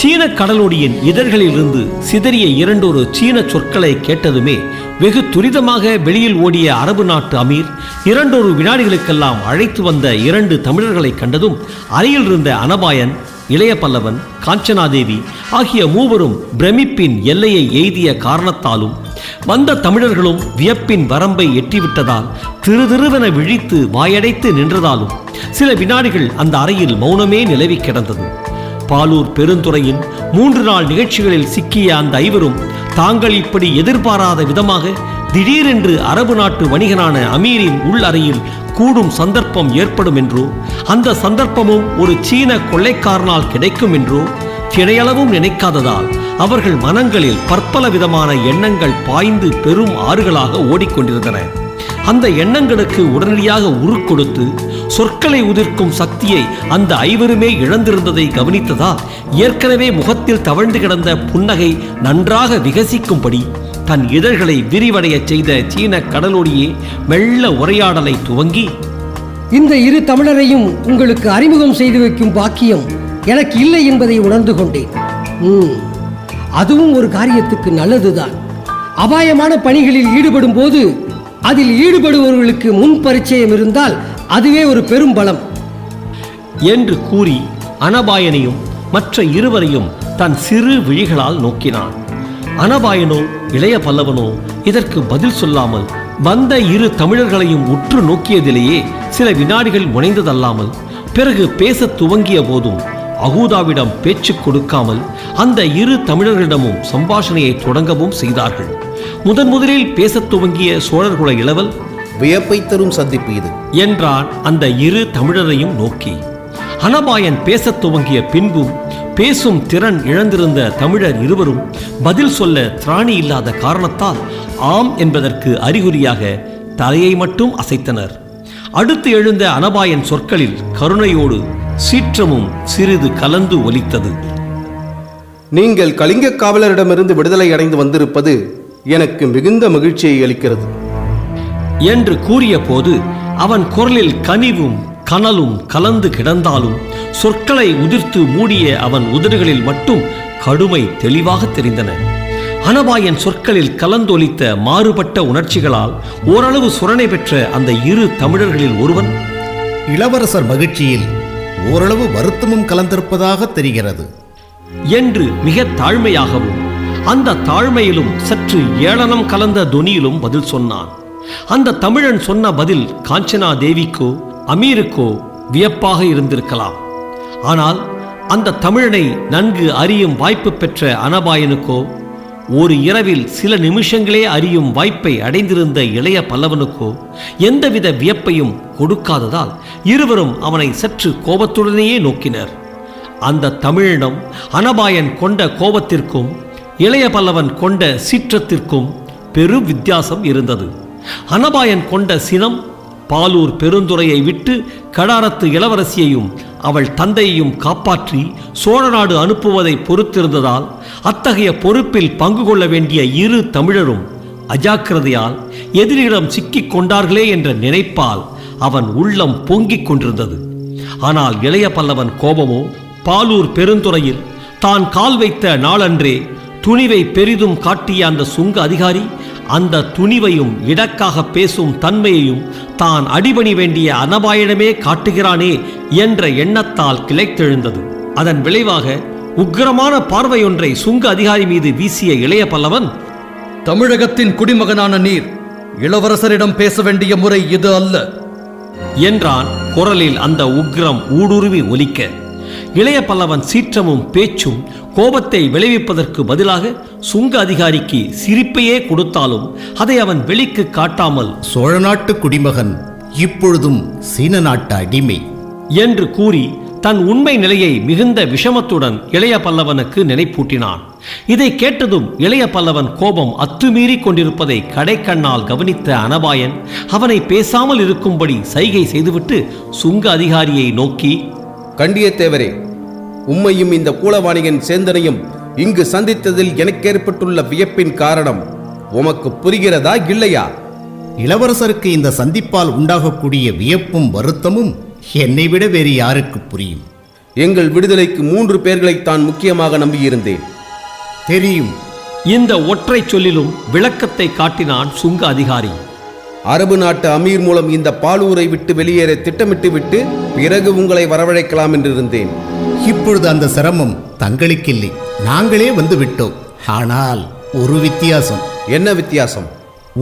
சீன கடலோடியின் இதழ்களிலிருந்து சிதறிய இரண்டொரு சீன சொற்களை கேட்டதுமே வெகு துரிதமாக வெளியில் ஓடிய அரபு நாட்டு அமீர் இரண்டொரு வினாடிகளுக்கெல்லாம் அழைத்து வந்த இரண்டு தமிழர்களை கண்டதும் அறையில் இருந்த அனபாயன் இளைய பல்லவன் காஞ்சனாதேவி ஆகிய மூவரும் பிரமிப்பின் எல்லையை எய்திய காரணத்தாலும் வந்த தமிழர்களும் வியப்பின் வரம்பை எட்டிவிட்டதால் திரு திருவென விழித்து வாயடைத்து நின்றதாலும் சில வினாடிகள் அந்த அறையில் மௌனமே நிலவி கிடந்தது. பாலூர் பெருந்துறையின் மூன்று நாள் நிகழ்ச்சிகளில் சிக்கிய அந்த ஐவரும் தாங்கள் இப்படி எதிர்பாராத விதமாக திடீரென்று அரபு நாட்டு வணிகனான அமீரின் உள் அறையில் கூடும் சந்தர்ப்பம் ஏற்படும் என்றோ அந்த சந்தர்ப்பமும் ஒரு சீன கொள்ளைக்காரனால் கிடைக்கும் என்றோ திரையளவும் நினைக்காததால் அவர்கள் மனங்களில் பற்பல விதமான எண்ணங்கள் பாய்ந்து பெரும் ஆறுகளாக ஓடிக்கொண்டிருந்தன. அந்த எண்ணங்களுக்கு உடனடியாக உருக்கொடுத்து சொற்களை உதிர்க்கும் சக்தியை அந்த ஐவருமே இழந்திருந்ததை கவனித்ததால் ஏற்கனவே முகத்தில் தவழ்ந்து கிடந்த புன்னகை நன்றாக விகசிக்கும்படி தன் இதழ்களை விரிவடையச் செய்த சீன கடலோடியே மெல்ல உரையாடலை துவங்கி இந்த இரு தமிழரையும் உங்களுக்கு அறிமுகம் செய்து வைக்கும் பாக்கியம் எனக்கு இல்லை என்பதை உணர்ந்து கொண்டேன். ம், அதுவும் ஒரு காரியத்துக்கு நல்லதுதான். அபாயமான பணிகளில் ஈடுபடும் போது அதில் ஈடுபடுபவர்களுக்கு முன் பரிச்சயம் இருந்தால் அதுவே ஒரு பெரும் பலம். என்று கூறி அனபாயனையும் மற்ற இருவரையும் தன் சிறு விழிகளால் நோக்கினான். அனபாயனோ இளைய பல்லவனோ இதற்கு பதில் சொல்லாமல் வந்த இரு தமிழர்களையும் உற்று நோக்கியதிலேயே சில வினாடிகள் முனைந்ததல்லாமல் பிறகு பேசத் துவங்கிய போதும் அகூதாவிடம் பேச்சு கொடுக்காமல் அந்த இரு தமிழர்களிடமும் சம்பாஷணையை தொடங்கவும் செய்தார்கள். முதன் முதலில் பேசத் துவங்கிய சோழர்குல இளவல் வியப்பை தரும் சந்திப்பு இது. என்றான் அந்த இரு தமிழரையும் நோக்கி. அனபாயன் பேசத் துவங்கிய பின்பும் பேசும் திறன் இழந்திருந்த தமிழர் இருவரும் பதில் சொல்ல திராணி இல்லாத காரணத்தால் ஆம் என்பதற்கு அறிகுறியாக தலையை மட்டும் அசைத்தனர். அடுத்து எழுந்த அனபாயன் சொற்களில் கருணையோடு சீற்றமும் சிறிது கலந்து ஒலித்தது. நீங்கள் கலிங்க காவலரிடமிருந்து விடுதலை அடைந்து வந்திருப்பது எனக்கு மிகுந்த மகிழ்ச்சியை அளிக்கிறது. என்று கூறிய போது அவன் குரலில் கனிவும் கனலும் கலந்து கிடந்தாலும் சொற்களை உதிர்த்து மூடிய அவன் உதடுகளில் மட்டும் கடுமை தெளிவாக தெரிந்தன. அனபாயன் சொற்களில் கலந்தொலித்த மாறுபட்ட உணர்ச்சிகளால் ஓரளவு சுரணை பெற்ற அந்த இரு தமிழர்களில் ஒருவன் இளவரசர் மகிழ்ச்சியில் ஓரளவு வருத்தமும் கலந்திருப்பதாக தெரிகிறது. என்று மிக தாழ்மையாகவும் அந்த தாழ்மையிலும் சற்று ஏளனம் கலந்த தொனியிலும் பதில் சொன்னான். அந்த தமிழன் சொன்ன பதில் காஞ்சனா தேவிக்கோ அமீருக்கோ வியப்பாக இருந்திருக்கலாம். ஆனால் அந்த தமிழனை நன்கு அறியும் வாய்ப்பு பெற்ற அனபாயனுக்கோ ஒரு இரவில் சில நிமிஷங்களே அறியும் வாய்ப்பை அடைந்திருந்த இளைய பல்லவனுக்கோ எந்தவித வியப்பையும் கொடுக்காததால் இருவரும் அவனை சற்று கோபத்துடனேயே நோக்கினர். அந்த தமிழினம் அனபாயன் கொண்ட கோபத்திற்கும் இளைய பல்லவன் கொண்ட சீற்றத்திற்கும் பெரும் வித்தியாசம் இருந்தது. அனபாயன் கொண்ட சினம் பாலூர் பெருந்துறையை விட்டு கடாரத்து இளவரசியையும் அவள் தந்தையையும் காப்பாற்றி சோழநாடு அனுப்புவதை பொறுத்திருந்ததால் அத்தகைய பொறுப்பில் பங்கு கொள்ள வேண்டிய இரு தமிழரும் அஜாக்கிரதையால் எதிரியிடம் சிக்கிக் கொண்டார்களே என்ற நினைப்பால் அவன் உள்ளம் பொங்கிக் கொண்டிருந்தது. ஆனால் இளைய பல்லவன் கோபமோ பாலூர் பெருந்துறையில் தான் கால் வைத்த நாளன்றே துணிவை பெரிதும் காட்டிய அந்த சுங்க அதிகாரி அந்த துணிவையும் இடக்காக பேசும் தன்மையையும் தான் அடிபணி வேண்டிய அனபாயிடமே காட்டுகிறானே என்ற எண்ணத்தால் கிளைத்தெழுந்தது. அதன் விளைவாக உக்கிரமான பார்வையொன்றை சுங்க அதிகாரி மீது வீசிய இளைய பல்லவன் தமிழகத்தின் குடிமகனான நீர் இளவரசரிடம் பேச வேண்டிய முறை இது அல்ல என்றான் குரலில் அந்த உக்கிரம் ஊடுருவி ஒலிக்க. இளைய பல்லவன் சீற்றமும் பேச்சும் கோபத்தை விளைவிப்பதற்கு பதிலாக சுங்க அதிகாரிக்கு சிரிப்பையே கொடுத்தாலும் அதை அவன் வெளிக்கு காட்டாமல் சோழ நாட்டு குடிமகன் இப்பொழுதும் சீன நாட்டு அடிமை. என்று கூறி தன் உண்மை நிலையை மிகுந்த விஷமத்துடன் இளைய பல்லவனுக்கு நினைப்பூட்டினான். இதை கேட்டதும் இளைய பல்லவன் கோபம் அத்துமீறி கொண்டிருப்பதை கடைக்கண்ணால் கவனித்த அனபாயன் அவனை பேசாமல் இருக்கும்படி சைகை செய்துவிட்டு சுங்க அதிகாரியை நோக்கி கண்டியத்தேவரே உம்மையும் இந்த கூலவாணிகன் சேந்தனையும் இங்கு சந்தித்ததில் எனக்கு ஏற்பட்டுள்ள வியப்பின் காரணம் உமக்கு புரிகிறதா இல்லையா? இளவரசருக்கு இந்த சந்திப்பால் உண்டாகக்கூடிய வியப்பும் வருத்தமும் என்னை விட வேறு யாருக்கு புரியும்? எங்கள் விடுதலைக்கு மூன்று பேர்களைத்தான் முக்கியமாக நம்பியிருந்தேன். தெரியும். இந்த ஒற்றைச் சொல்லிலும் விளக்கத்தை காட்டினான் சுங்க அதிகாரி. அரபு நாட்டு அமீர் மூலம் இந்த பாலூரை விட்டு வெளியேற திட்டமிட்டு விட்டு பிறகு உங்களை வரவழைக்கலாம் என்றிருந்தேன். இப்பொழுது அந்த சிரமம் தங்களுக்கில்லை. நாங்களே வந்து விட்டோம் ஆனால் ஒரு வித்தியாசம். என்ன வித்தியாசம்?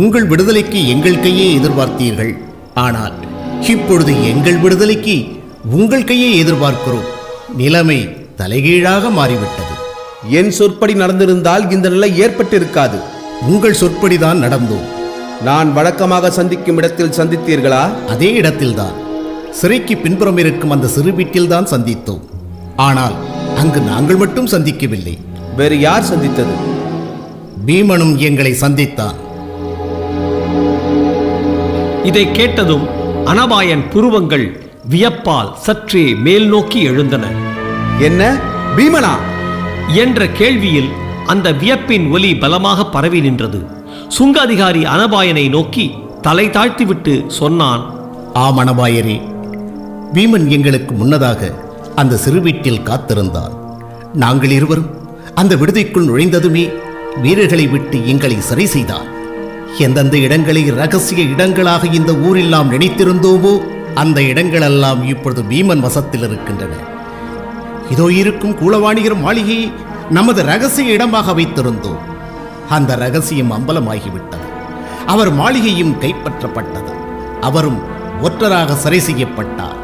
உங்கள் விடுதலைக்கு எங்கள் கையே எதிர்பார்த்தீர்கள். ஆனால் இப்பொழுது எங்கள் விடுதலைக்கு உங்கள் கையை எதிர்பார்க்கிறோம். நிலைமை தலைகீழாக மாறிவிட்டது. என் சொற்படி நடந்திருந்தால் இந்த நிலை ஏற்பட்டிருக்காது. உங்கள் சொற்படிதான் நடந்தோம். நான் வழக்கமாக சந்திக்கும் இடத்தில் சந்தித்தீர்களா? அதே இடத்தில்தான். சிறைக்கு பின்புறம் இருக்கும் அந்த சிறு வீட்டில்தான் சந்தித்தோம். ஆனால் அங்கு நாங்கள் மட்டும் சந்திக்கவில்லை. வேறு யார் சந்தித்தது? பீமனும் எங்களை சந்தித்தான். இதை கேட்டதும் அனபாயன் புருவங்கள் வியப்பால் சற்றே மேல் நோக்கி எழுந்தன. என்ன? பீமனா? என்ற கேள்வியில் அந்த வியப்பின் ஒலி பலமாக பரவி நின்றது. சுங்க அதிகாரி அனபாயனை நோக்கி தலை தாழ்த்திவிட்டு சொன்னான் ஆமணபாயரே பீமன் எங்களுக்கு முன்னதாக அந்த சிறு வீட்டில் காத்திருந்தான் நாங்கள் இருவரும் அந்த விடுதிக்குள் நுழைந்ததுமே வீரர்களை விட்டு எங்களை சரி செய்தான் எந்தெந்த இடங்களை ரகசிய இடங்களாக இந்த ஊரில் நாம் நினைத்திருந்தோமோ அந்த இடங்களெல்லாம் இப்பொழுது பீமன் வசத்தில் இருக்கின்றன. இதோ இருக்கும் கூலவாணிகர் மாளிகையை நமது ரகசிய இடமாக வைத்திருந்தோம். அந்த ரகசியம் அம்பலமாகிவிட்டது. அவர் மாளிகையும் கைப்பற்றப்பட்டது. அவரும் ஒற்றராக சரி செய்யப்பட்டார்.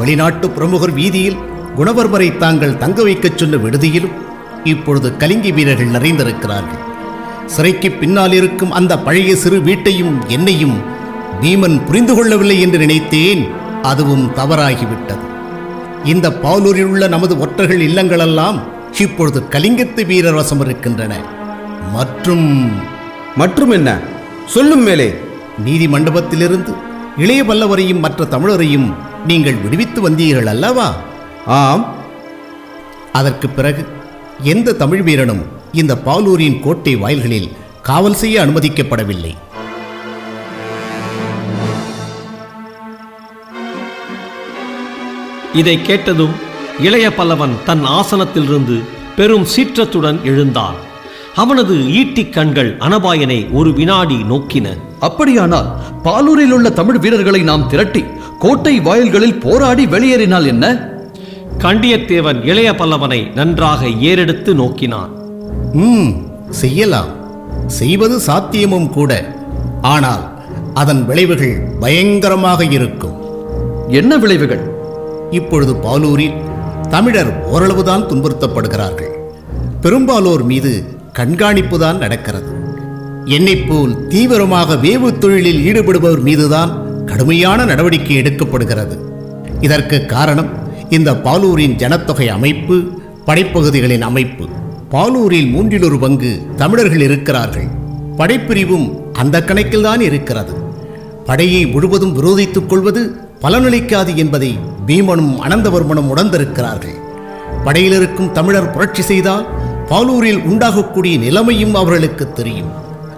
வெளிநாட்டு பிரமுகர் வீதியில் குணவர்மரை தாங்கள் தங்க வைக்கச் சொன்ன விடுதியிலும் இப்பொழுது கலிங்கி வீரர்கள் நிறைந்திருக்கிறார்கள். சிறைக்கு பின்னால் இருக்கும் அந்த பழைய சிறு வீட்டையும் என்னையும் பீமன் புரிந்து கொள்ளவில்லை என்று நினைத்தேன். அதுவும் தவறாகிவிட்டது. இந்த பாலூரில் உள்ள நமது ஒற்றர்கள் இல்லங்களெல்லாம் இப்பொழுது கலிங்கத்து வீரர் வசம் இருக்கின்றன. மற்றும் மற்றும் என்ன? சொல்லும் மேலே. நீதி மண்டபத்திலிருந்து இளைய பல்லவரையும் மற்ற தமிழரையும் நீங்கள் விடுவித்து வந்தீர்கள் அல்லவா? ஆம். அதற்கு பிறகு எந்த தமிழ் வீரனும் இந்த பாலூரின் கோட்டை வாயில்களில் காவல் செய்ய அனுமதிக்கப்படவில்லை. இதை கேட்டதும் இளைய பல்லவன் தன் ஆசனத்திலிருந்து பெரும் சீற்றத்துடன் எழுந்தான். அவனது ஈட்டிக் கண்கள் அனபாயனை ஒரு வினாடி நோக்கின. அப்படியானால் பாலூரில் உள்ள தமிழ் வீரர்களை நாம் திரட்டி கோட்டை வாயில்களில் போராடி வெளியேறினால் என்ன? கண்டியத்தேவன் இளைய பல்லவனை நன்றாக ஏறெடுத்து நோக்கினான். ம் செய்யலாம். செய்வது சாத்தியமும் கூட. ஆனால் அதன் விளைவுகள் பயங்கரமாக இருக்கும். என்ன விளைவுகள்? இப்பொழுது பாலூரில் தமிழர் ஓரளவுதான் துன்புறுத்தப்படுகிறார்கள். பெரும்பாலோர் மீது கண்காணிப்பு தான் நடக்கிறது. என்னைப்போல் தீவிரமாக வேவு தொழிலில் ஈடுபடுபவர் மீதுதான் கடுமையான நடவடிக்கை எடுக்கப்படுகிறது. இதற்கு காரணம் இந்த பாலூரின் ஜனத்தொகை அமைப்பு படைப்பகுதிகளின் அமைப்பு. பாலூரில் மூன்றில் ஒரு பங்கு தமிழர்கள் இருக்கிறார்கள். படைப்பிரிவும் அந்த கணக்கில்தான் இருக்கிறது. படையை முழுவதும் விரோதித்துக் கொள்வது பலனளிக்காது என்பதை பீமனும் அனந்தவர்மனும் உணர்ந்திருக்கிறார்கள். படையில் இருக்கும் தமிழர் புரட்சி செய்தால் பாலூரில் உண்டாகக்கூடிய நிலைமையும் அவர்களுக்கு தெரியும்.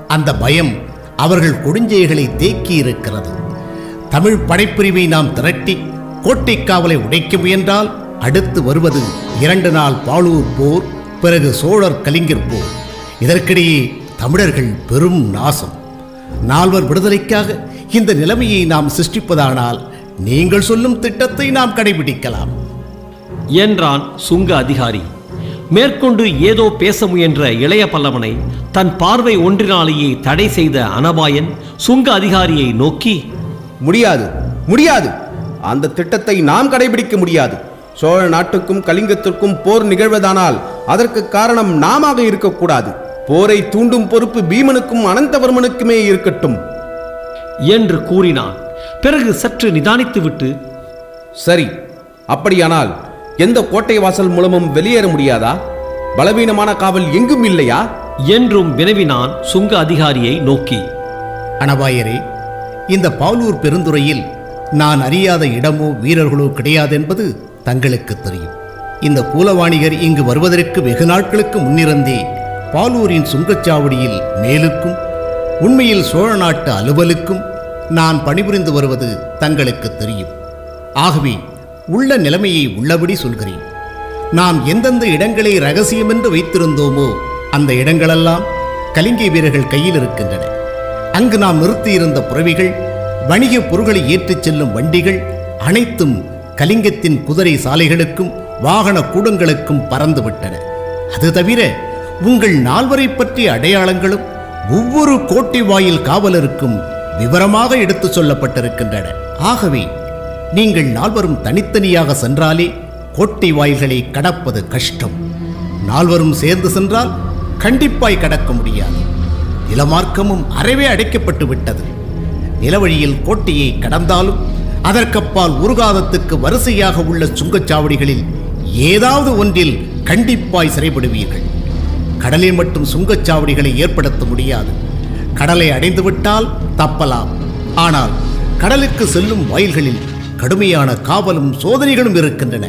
அந்த பயம் அவர்கள் கொடுஞ்செய்களை தேக்கி இருக்கிறது. தமிழ் படைப்பிரிவை நாம் திரட்டி கோட்டை காவலை உடைக்க முயன்றால் அடுத்து வருவது இரண்டு நாள் பாலூர் போர் பிறகு சோழர் கலிங்கர் போர். இதற்கிடையே தமிழர்கள் பெரும் நாசம். நால்வர் விடுதலைக்காக இந்த நிலைமையை நாம் சிருஷ்டிப்பதானால் நீங்கள் சொல்லும் திட்டத்தை நாம் கடைபிடிக்கலாம். என்றான் சுங்க அதிகாரி. மேற்கொண்டு ஏதோ பேச முயன்ற இளைய பல்லவனை தன் பார்வை ஒன்றினாலேயே தடை செய்த அனபாயன் சுங்க அதிகாரியை நோக்கி முடியாது முடியாது. அந்த திட்டத்தை நாம் கடைபிடிக்க முடியாது. சோழ நாட்டுக்கும் கலிங்கத்திற்கும் போர் நிகழ்வதானால் அதற்கு காரணம் நாமாக இருக்கக்கூடாது. போரை தூண்டும் பொறுப்பு பீமனுக்கும் அனந்தவர்மனுக்குமே இருக்கட்டும். என்று கூறினான். பிறகு சற்று நிதானித்துவிட்டு சரி அப்படியானால் எந்த கோட்டை வாசல் மூலமும் வெளியேற முடியாதா? பலவீனமான காவல் எங்கும் இல்லையா? என்றும் வினவினான் சுங்க அதிகாரியை நோக்கி. அனபாயரே இந்த பாலூர் பெருந்துறையில் நான் அறியாத இடமோ வீரர்களோ கிடையாதென்பது தங்களுக்கு தெரியும். இந்த கூலவாணிகர் இங்கு வருவதற்கு வெகு நாட்களுக்கு முன்னிருந்தே பாலூரின் சுங்கச்சாவடியில் மேலுக்கும் உண்மையில் சோழ நாட்டு அலுவலுக்கும் நான் பணிபுரிந்து வருவது தங்களுக்கு தெரியும். ஆகவே உள்ள நிலைமையை உள்ளபடி சொல்கிறேன். நாம் எந்தெந்த இடங்களை ரகசியமென்று வைத்திருந்தோமோ அந்த இடங்களெல்லாம் கலிங்கை வீரர்கள் கையில் இருக்கின்றன. அங்கு நாம் நிறுத்தியிருந்த புறவிகள் வணிக பொருட்களை ஏற்றிச் செல்லும் வண்டிகள் அனைத்தும் கலிங்கத்தின் குதிரை சாலைகளுக்கும் வாகன கூடங்களுக்கும் பறந்துவிட்டன. அது தவிர உங்கள் நால்வரை பற்றிய அடையாளங்களும் ஒவ்வொரு கோட்டை வாயில் காவலருக்கும் விவரமாக எடுத்துச் சொல்லப்பட்டிருக்கின்றன. ஆகவே நீங்கள் நால்வரும் தனித்தனியாக சென்றாலே கோட்டை வாயில்களை கடப்பது கஷ்டம். நால்வரும் சேர்ந்து சென்றால் கண்டிப்பாய் கடக்க முடியாது. நிலமார்க்கமும் அறவே அடைக்கப்பட்டு விட்டது. நிலவழியில் கோட்டையை கடந்தாலும் அதற்கப்பால் உருகாதத்துக்கு வரிசையாக உள்ள சுங்கச்சாவடிகளில் ஏதாவது ஒன்றில் கண்டிப்பாய் சிறைப்படுவீர்கள். கடலில் மட்டும் சுங்கச்சாவடிகளை ஏற்படுத்த முடியாது. கடலை அடைந்துவிட்டால் தப்பலாம். ஆனால் கடலுக்கு செல்லும் வாயில்களில் கடுமையான காவலும் சோதனைகளும் இருக்கின்றன.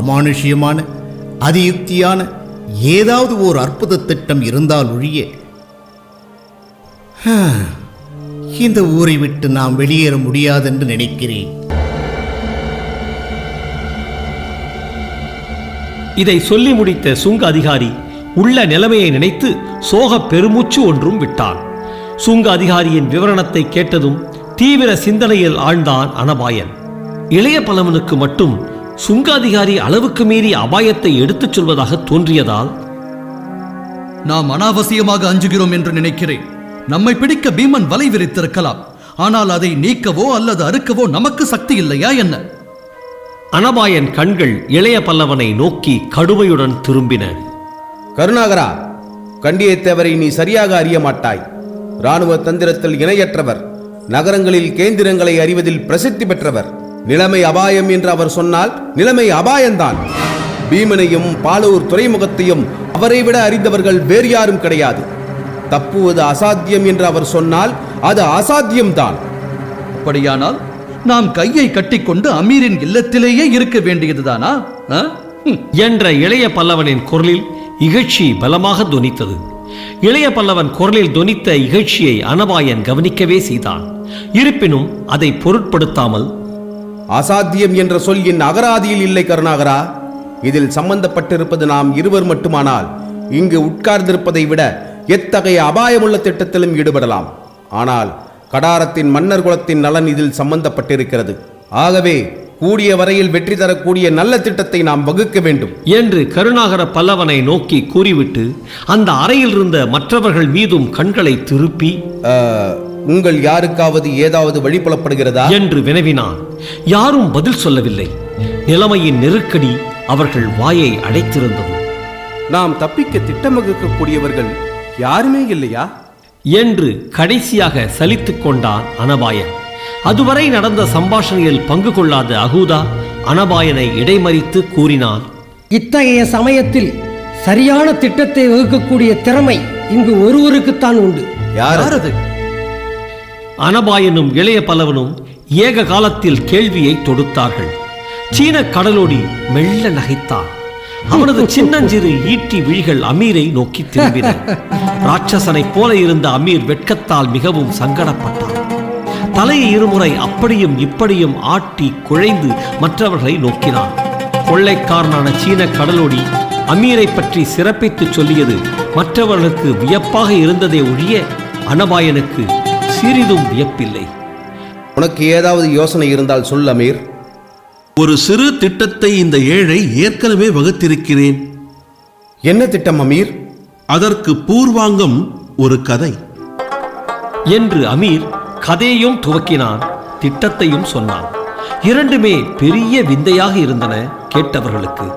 அமானுஷ்யமான அதியுக்தியான ஏதாவது ஓர் அற்புத திட்டம் இருந்தால் ஒழிய இந்த ஊரை விட்டு நாம் வெளியேற முடியாதென்று நினைக்கிறேன். இதை சொல்லி முடித்த சுங்க அதிகாரி உள்ள நிலைமையை நினைத்து சோக பெருமூச்சு ஒன்றும் விட்டான். சுங்க அதிகாரியின் விவரணத்தை கேட்டதும் தீவிர சிந்தனையில் ஆழ்ந்தான் அனபாயன். இளைய பல்லவனுக்கு மட்டும் சுங்க அதிகாரி அளவுக்கு மீறி அபாயத்தை எடுத்துச் சொல்வதாக தோன்றியதால் நாம் அனாவசியமாக அஞ்சுகிறோம் என்று நினைக்கிறேன். நம்மை பிடிக்க பீமன் வலை விரித்திருக்கலாம். ஆனால் அதை நீக்கவோ அல்லது அறுக்கவோ நமக்கு சக்தி இல்லையா என்ன? அனபாயன் கண்கள் இளைய பல்லவனை நோக்கி கடுமையுடன் திரும்பின. கருணாகரா கண்டியத்தேவரை நீ சரியாக அறிய மாட்டாய். இராணுவ தந்திரத்தில் இணையற்றவர் நகரங்களில் கேந்திரங்களை அறிவதில் பிரசித்தி பெற்றவர். நிலைமை அபாயம் என்று அவர் சொன்னால் நிலைமை அபாயம்தான். பீமனையும் பாலூர் துறைமுகத்தையும் அவரை விட அறிந்தவர்கள் வேறு யாரும் கிடையாது. தப்புவது அசாத்தியம் என்று அவர் சொன்னால் அது அசாத்தியம்தான். அப்படியானால் நாம் கையை கட்டிக்கொண்டு அமீரின் இல்லத்திலேயே இருக்க வேண்டியதுதானா. என்ற இளைய பல்லவனின் குரலில் இகழ்ச்சி பலமாக தொனித்தது இளைய பல்லவன் குரலில் தொனித்த இகழ்ச்சியை அனபாயன் கவனிக்கவே செய்தான். இருப்பினும் அதை பொருட்படுத்தாமல் அசாத்தியம் என்ற சொல் என் அகராதியில் இல்லை கருணாகரா. இதில் சம்பந்தப்பட்டிருப்பது நாம் இருவர் மட்டுமானால் இங்கு உட்கார்ந்திருப்பதை விட எத்தகைய அபாயமுள்ள திட்டத்திலும் ஈடுபடலாம். ஆனால் கடாரத்தின் மன்னர் குலத்தின் நலன் இதில் சம்பந்தப்பட்டிருக்கிறது. ஆகவே கூடிய வரையில் வெற்றி தரக்கூடிய நல்ல திட்டத்தை நாம் வகுக்க வேண்டும். என்று கருணாகர பல்லவனை நோக்கி கூறிவிட்டு அந்த அறையில் இருந்த மற்றவர்கள் மீதும் கண்களை திருப்பி உங்கள் யாருக்காவது ஏதாவது வழி புலப்படுகிறதா என்று வினவினான் யாரும் பதில் சொல்லவில்லை. நிலைமையின் நெருக்கடி அவர்கள் வாயை அடைத்திருந்தது. நாம் தப்பிக்க திட்டம் வகுக்கக்கூடியவர்கள் யாருமே இல்லையா? என்று கடைசியாக சலித்துக் கொண்டான் அனபாயன். அதுவரை நடந்த சம்பாஷணையில் பங்கு கொள்ளாத அகூதா அனபாயனை இடைமறித்து கூறினான். இத்தகைய சமயத்தில் சரியான திட்டத்தை வகுக்கக்கூடிய திறமை இங்கு ஒருவருக்குத்தான் உண்டு. யார் யார் அது? அனபாயனும் இளைய பலவனும் ஏக காலத்தில் கேள்வியை தொடுத்தார்கள். சீன கடலோடி மெல்ல நகைத்தான். அவனது சின்னஞ்சிறு ஈட்டி விழிகள் அமீரை நோக்கி திரும்பின. ராட்சசனைப் போல இருந்த அமீர் வெட்கத்தால் மிகவும் சங்கடப்பட்டான். தலையை இருமுறை அப்படியும் இப்படியும் ஆட்டி குழைந்து மற்றவர்களை நோக்கினான். கொள்ளைக்காரனான சீன கடலோடி அமீரை பற்றி சிறப்பித்துச் சொல்லியது மற்றவர்களுக்கு வியப்பாக இருந்ததே ஒழிய அனபாயனுக்கு சிறிதும் வியப்பில்லை. உனக்கு ஏதாவது யோசனை இருந்தால் சொல் அமீர். ஒரு சிறு திட்டத்தை இந்த ஏழை ஏற்கனவே வகுத்திருக்கிறேன். என்ன திட்டம் அமீர்? அதற்கு பூர்வாங்கம் ஒரு கதை. என்று அமீர் கதையையும் துவக்கினான் திட்டத்தையும் சொன்னான். இரண்டுமே பெரிய விந்தையாக இருந்தன கேட்டவர்களுக்கு.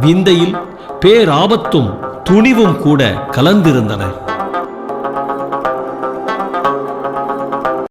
விந்தையில் பேராபத்தும் துணிவும் கூட கலந்திருந்தன.